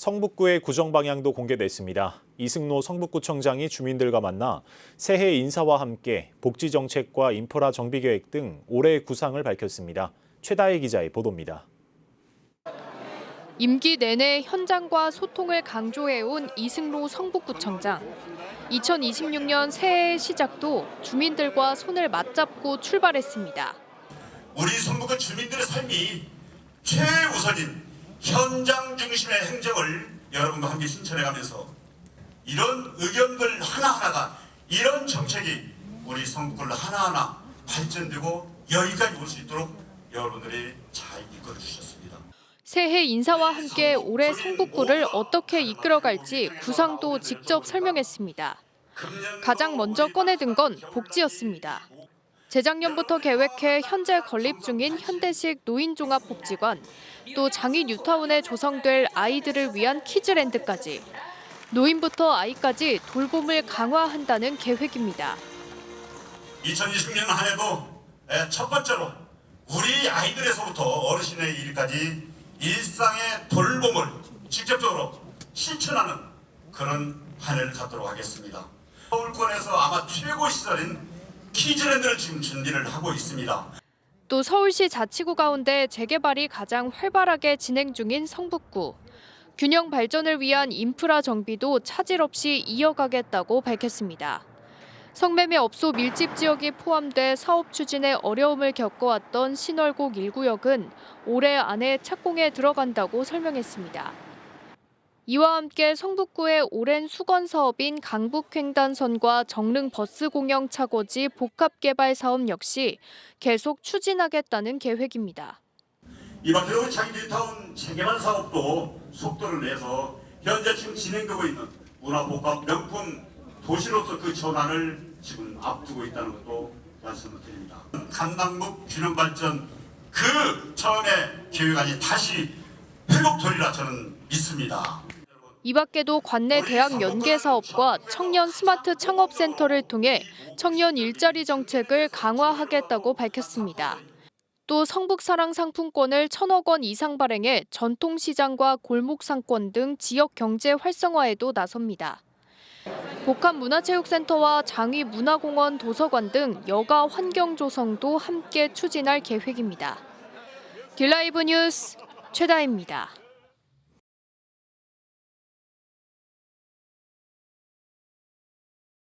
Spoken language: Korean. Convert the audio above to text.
성북구의 구정 방향도 공개됐습니다. 이승로 성북구청장이 주민들과 만나 새해 인사와 함께 복지 정책과 인프라 정비 계획 등 올해의 구상을 밝혔습니다. 최다혜 기자의 보도입니다. 임기 내내 현장과 소통을 강조해온 이승로 성북구청장. 2026년 새해 시작도 주민들과 손을 맞잡고 출발했습니다. 우리 성북의 주민들의 삶이 최우선인 현장 중심의 행정을 여러분과 함께 실천해가면서 이런 의견들 하나하나가 이런 정책이 우리 성북을 하나하나 발전되고 여기까지 올 수 있도록 여러분들이 잘 이끌어 주셨습니다. 새해 인사와 함께 올해 성북구를 어떻게 이끌어갈지 구상도 직접 설명했습니다. 가장 먼저 꺼내든 건 복지였습니다. 재작년부터 계획해 현재 건립 중인 현대식 노인종합복지관, 또 장인 뉴타운에 조성될 아이들을 위한 키즈랜드까지 노인부터 아이까지 돌봄을 강화한다는 계획입니다. 2026년 한 해도 에, 첫 번째로 우리 아이들에서부터 어르신의 일까지 일상의 돌봄을 직접적으로 실천하는 그런 한 해를 갖도록 하겠습니다. 서울권에서 아마 최고 시설인 키즈랜드를 지금 준비를 하고 있습니다. 또 서울시 자치구 가운데 재개발이 가장 활발하게 진행 중인 성북구. 균형 발전을 위한 인프라 정비도 차질 없이 이어가겠다고 밝혔습니다. 성매매 업소 밀집 지역이 포함돼 사업 추진에 어려움을 겪어왔던 신월곡 1구역은 올해 안에 착공에 들어간다고 설명했습니다. 이와 함께 성북구의 오랜 수건 사업인 강북횡단선과 정릉 버스 공영 차고지 복합 개발 사업 역시 계속 추진하겠다는 계획입니다. 이 밖에도 장기타운 재개발 사업도 속도를 내서 현재 지금 진행되고 있는 문화복합 명품 도시로서 그 전환을 지금 앞두고 있다는 것도 말씀을 드립니다. 강남북 균형 발전 그 처음에 계획안이 다시 회복되리라 저는 믿습니다. 이 밖에도 관내 대학 연계 사업과 청년 스마트 창업센터를 통해 청년 일자리 정책을 강화하겠다고 밝혔습니다. 또 성북사랑 상품권을 천억 원 이상 발행해 전통시장과 골목상권 등 지역 경제 활성화에도 나섭니다. 복합문화체육센터와 장위문화공원 도서관 등 여가 환경 조성도 함께 추진할 계획입니다. 딜라이브 뉴스 최다입니다.